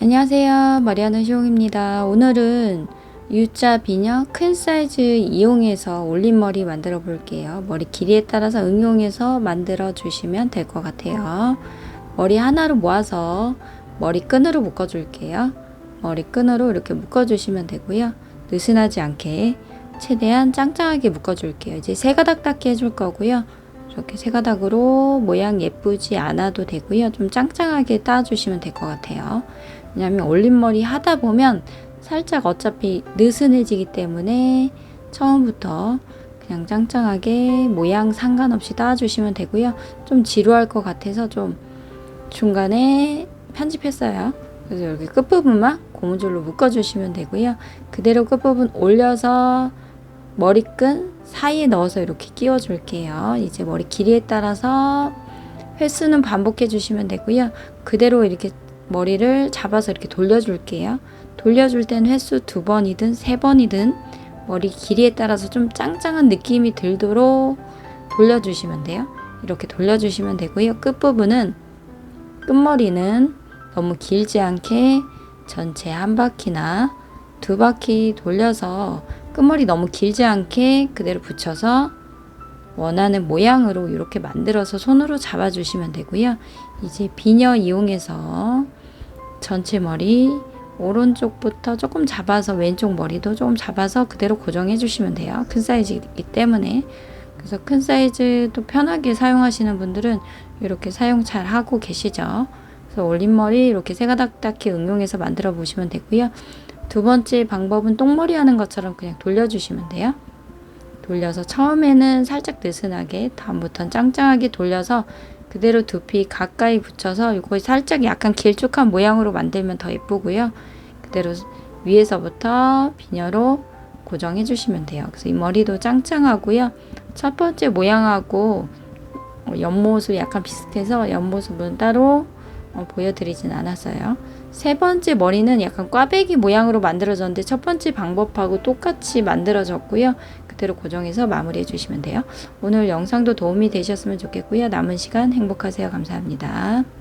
안녕하세요. 머리하는 시용입니다. 오늘은 U자 비녀 큰 사이즈 이용해서 올림머리 만들어 볼게요. 머리 길이에 따라서 응용해서 만들어 주시면 될 것 같아요. 머리 하나로 모아서 머리 끈으로 묶어 줄게요. 머리 끈으로 이렇게 묶어 주시면 되고요. 느슨하지 않게 최대한 짱짱하게 묶어 줄게요. 이제 세 가닥 닦기 해줄 거고요. 이렇게 세 가닥으로 모양 예쁘지 않아도 되고요. 좀 짱짱하게 따주시면 될 것 같아요. 왜냐하면 올림머리 하다 보면 살짝 어차피 느슨해지기 때문에 처음부터 그냥 짱짱하게 모양 상관없이 따주시면 되고요. 좀 지루할 것 같아서 좀 중간에 편집했어요. 그래서 여기 끝부분만 고무줄로 묶어주시면 되고요. 그대로 끝부분 올려서 머리끈 사이에 넣어서 이렇게 끼워줄게요. 이제 머리 길이에 따라서 횟수는 반복해 주시면 되고요. 그대로 이렇게 머리를 잡아서 이렇게 돌려줄게요. 돌려줄 때는 횟수 두 번이든 세 번이든 머리 길이에 따라서 좀 짱짱한 느낌이 들도록 돌려주시면 돼요. 이렇게 돌려주시면 되고요. 끝부분은 끝머리는 너무 길지 않게 전체 한 바퀴나 두 바퀴 돌려서 끝머리 너무 길지 않게 그대로 붙여서 원하는 모양으로 이렇게 만들어서 손으로 잡아주시면 되고요. 이제 비녀 이용해서 전체 머리 오른쪽부터 조금 잡아서 왼쪽 머리도 조금 잡아서 그대로 고정해 주시면 돼요. 큰 사이즈이기 때문에. 그래서 큰 사이즈도 편하게 사용하시는 분들은 이렇게 사용 잘 하고 계시죠. 그래서 올림머리 이렇게 세 가닥 닦기 응용해서 만들어 보시면 되고요. 두 번째 방법은 똥머리 하는 것처럼 그냥 돌려주시면 돼요. 돌려서 처음에는 살짝 느슨하게 다음부터는 짱짱하게 돌려서 그대로 두피 가까이 붙여서 이거 살짝 약간 길쭉한 모양으로 만들면 더 예쁘고요. 그대로 위에서부터 비녀로 고정해 주시면 돼요. 그래서 이 머리도 짱짱하고요. 첫 번째 모양하고 옆모습 약간 비슷해서 옆모습은 따로 어, 보여드리진 않았어요. 세 번째 머리는 약간 꽈배기 모양으로 만들어졌는데 첫 번째 방법하고 똑같이 만들어졌고요. 그대로 고정해서 마무리해 주시면 돼요. 오늘 영상도 도움이 되셨으면 좋겠고요. 남은 시간 행복하세요. 감사합니다.